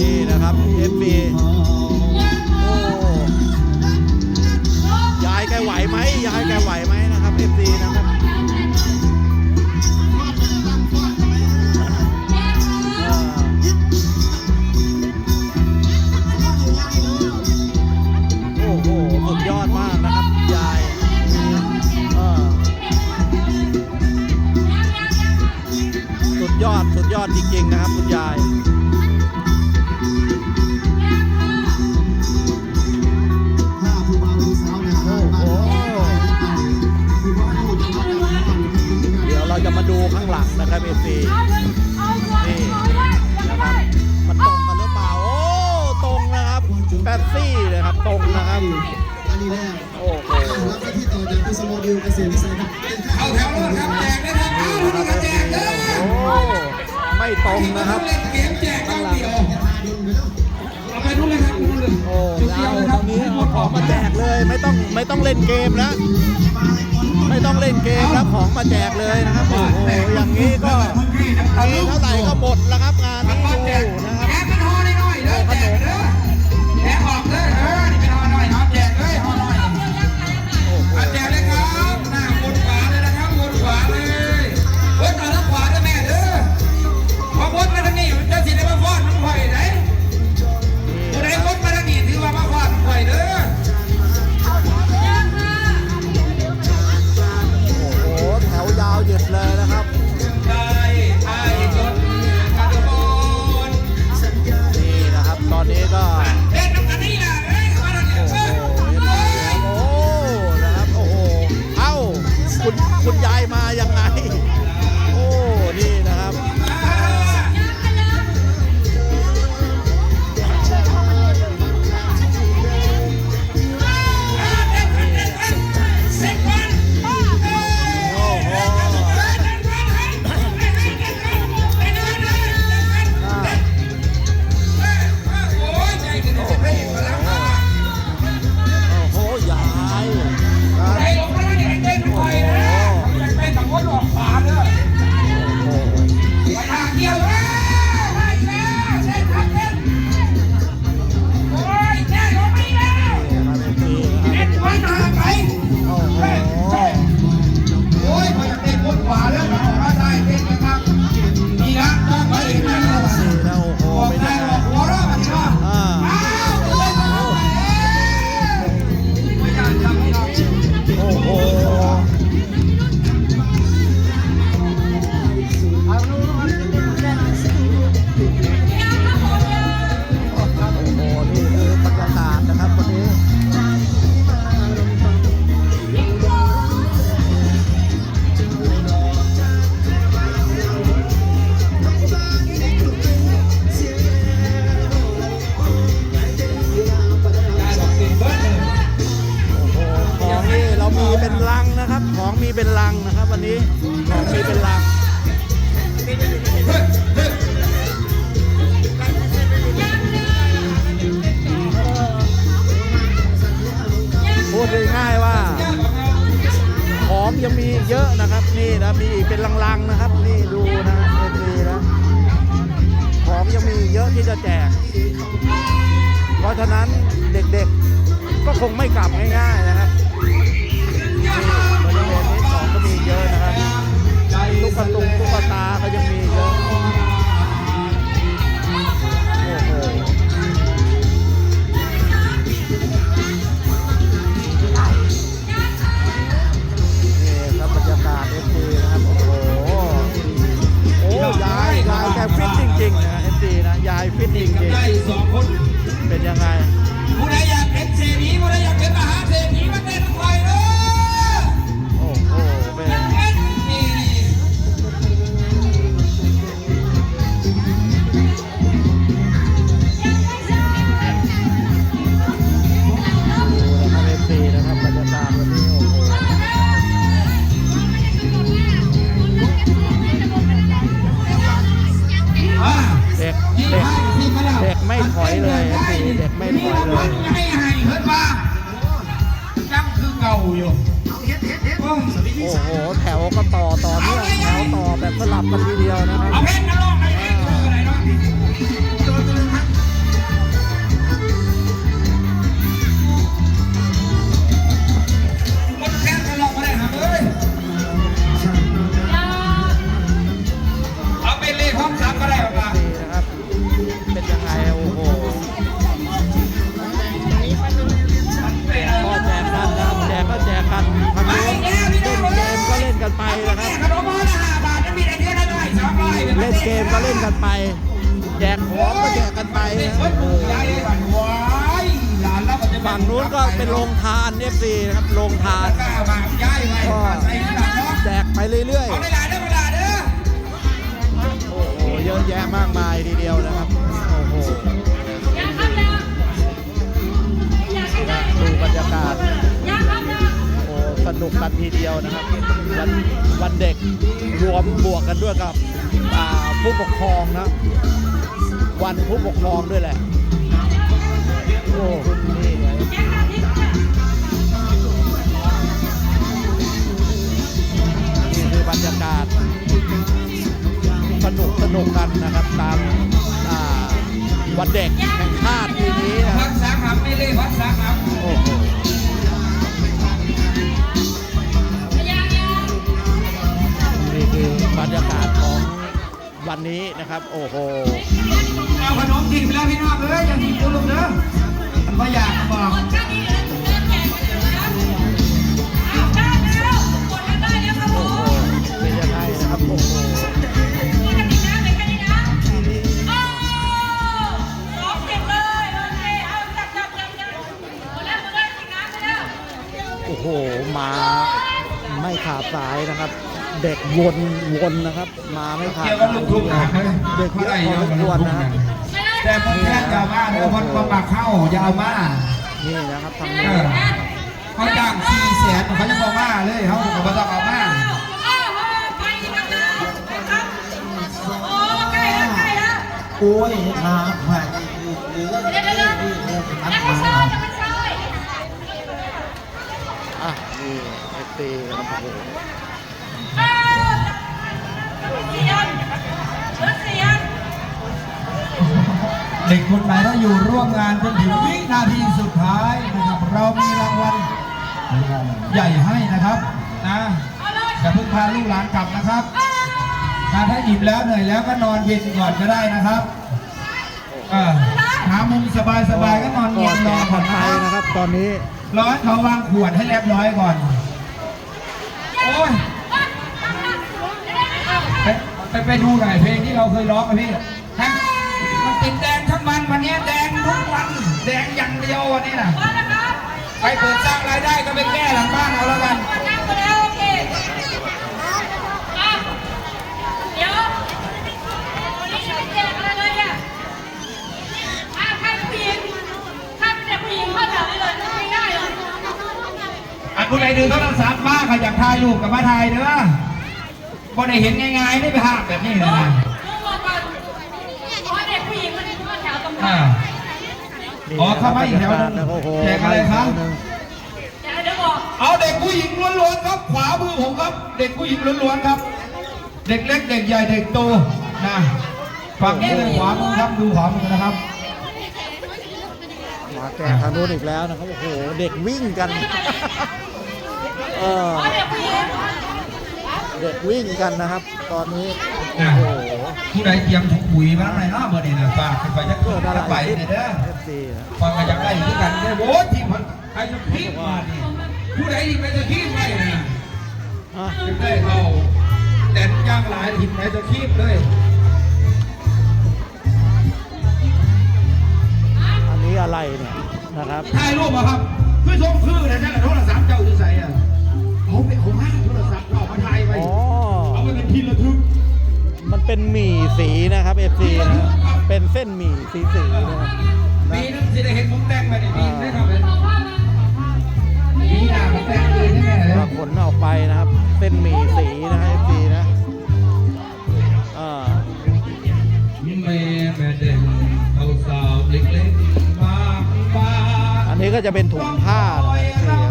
นี่นะครับ FB โอ้ยายแกไหวไหมยายแกไหวไหมนะครับ FB นะครับโอ้โหสุดยอดมากนะครับยายเออสุดยอดสุดยอดจริงๆนะครับคุณยาย ข้างหลังนะครับ FB นี่นะครับมันตรงกันหรือเปล่าโอ้ตรงนะครับแปดซี่เลยครับตรงนะครับอันนี้แรกโอ้โหรับหน้าที่ต่อจากคุณสมบูรณ์เกษตรวิสัยครับเป็นข้าเข้าวแถวรถครับแจกนะครับเอาทุกคนแจกเด้อโอ้ไม่ตรงนะครับเล่นเกมแจกก้อนเดียวไปแล้วเอาไปนู่นเลยครับนู่นเลยโอ้เอาตรงนี้เอาของมาแจกเลยไม่ต้องไม่ต้องเล่นเกมนะ ไม่ต้องเล่นเกมรับของมาแจกเลยนะครับโอ้โหอย่างนี้ก็มีเท่าไหร่ก็หมดแล้วครับงาน คุณยายมายังไง นี้ของมีเป็นลังพูดง่ายๆว่าของยังมีเยอะนะครับนี่นะมีอีกเป็นลังๆนะครับ นี่ดูนะเอ็นีนะของยังมีเยอะที่จะแจก เพราะฉะนั้นเด็กๆก็คงไม่กลับง่ายๆนะครับ ตุ๊กตาตุงตุ๊กตาก็ยังมีเยอะ กันไป แจกของก็แจกกันไปเด็กนะเพิ่นปลูกยายบันวายหลานแล้วมันจะฝั่งนู้นก็เป็นโรงทานเอฟซีนะครับโรงทานกล้าบางยายไว้ใส่หลังเนาะแจกไปเรื่อยเอาได้หลายได้เวลาเด้อๆโอ้โหเยอะแยะมากมายทีเดียวนะครับโอ้โหดูบรรยากาศโอ้ สนุกกันทีเดียวนะครับ วันวันเด็กรวมบวกกันด้วยกับอ่าผู้ปกครองนะ วันผู้ปกครองด้วยแหละโอ้นี่ไงนี่คือบรรยากาศ สนุกสนุกกันนะครับตามอ่าวันเด็กแห่งชาติปีนี้นะคพัรับกสาขาไม่เล่พักสาขาโอ้โห รรยากาศของวันนี้นะครับ โอ้โหเอาขนมทิมแล้วพี่น้องเอ้ยอย่าทิมกูลูกเด้อมันบ่อยากบอกโอ้โหเป็นยังไงนะครับโอ้โหโอ้โห มาไม่ขาดสายนะครับ เด็กวนวนนะครับ มาไม่ขาดเกี่ยวกับลูกทุ่งนะเด็กเยอะพอสมควรนะฮะแต่คนแค่ยาวมาเด้อคนมาปากเข้ายาวมานี่นะครับทางเอนี้อเขาจ้างสี่แสนเขาจะบอกมาเลยเขาก็บ่ต้องเอามาโอ้ยครับแหวนหรือมัดมาอะนี่เอฟซีนะครับโอ้โหเด็กคนไหนถ้าอยู่ร่วมงานจนถึงวินาทีสุดท้ายนะครับ เรามีรางวัลใหญ่ให้นะครับนะอย่าเพิ่งพาลูกหลานกลับนะครับถ้าอิ่มแล้วเหนื่อยแล้วก็นอนเย็นก่อนก็ได้นะครับหามุมสบายๆก็นอนเย็นนอกก่ผ่อนครับนะครับ ตอนนี้ร้อยเขาวางขวดให้เรียบร้อยก่อนโอ้ยไปไปดูหน่อยเพลงที่เราเคยร้องกันพี่ ทุกวันแดงอย่างเดียววันนี้นะไปเปิดสร้างรายได้ก็ไปแก้หลังบ้านเอาแล้วกันอันผู้ใดดึงโทรศัพท์มาเขาอยากถ่ายรูปกับมาถ่ายเด้อบ่ได้เห็นง่ายๆได้ไปหาแบบนี้เลยนะอ่านี่ อ๋อเข้ามาอีกแถวหนึ่งนะครับโอ้โหแจกอะไรครับมาอีกแถวหนึ่งเอาเด็กผู้หญิงล้วนๆครับ ขวามือผมครับ เด็กผู้หญิงล้วนๆครับ เด็กเล็กเด็กใหญ่เด็กโตนะฝั่งนี้เลยขวามือครับดูขวามือนะครับ มาแจกทางนู้นอีกแล้วนะครับ โอ้โห เด็กวิ่งกัน เออ เด็กวิ่งกันนะครับ ตอนนี้ โอ้โหผู้ใดเตรียมถุงปุ๋ยมาหน่อยเนาะเบอร์นี้นะฝากขึ้นไปจะเกิเกิดดอะอะไรไรไปเนี่ยเด้อเอฟซีนะฟังกันอยากได้ที่กันเนี่ยโว้ยที่มันใครจะพีบมานี่ผู้ใดที่ไปจะคีบไปนะอะจะได้เอาแต่ย่างหลายถิ่นไหนจะคีบเลยอันนี้อะไรเนี่ยนะครับถ่ายรูปมาครับคือชมคือแต่นั่นแหละโทรศัพท์เจ้าอยู่ใส่อะ เป็นหมี่สีนะครับ FC นะเป็นเส้นหมี่สีสีๆนะครับมีนะน้ำสิได้เห็นผมแต่งไปเนี่ยมีได้ครับเป็นมีหน้าผมแต่งเลยแน่ๆเลยก็ขนออกไปนะครับ เส้นหมี่สีนะครับ FC นะอ่าแม่แม่เด่นเอาสาวเล็กๆมาบ้านอันนี้ก็จะเป็นถุงผ้านะครับ FC ครับ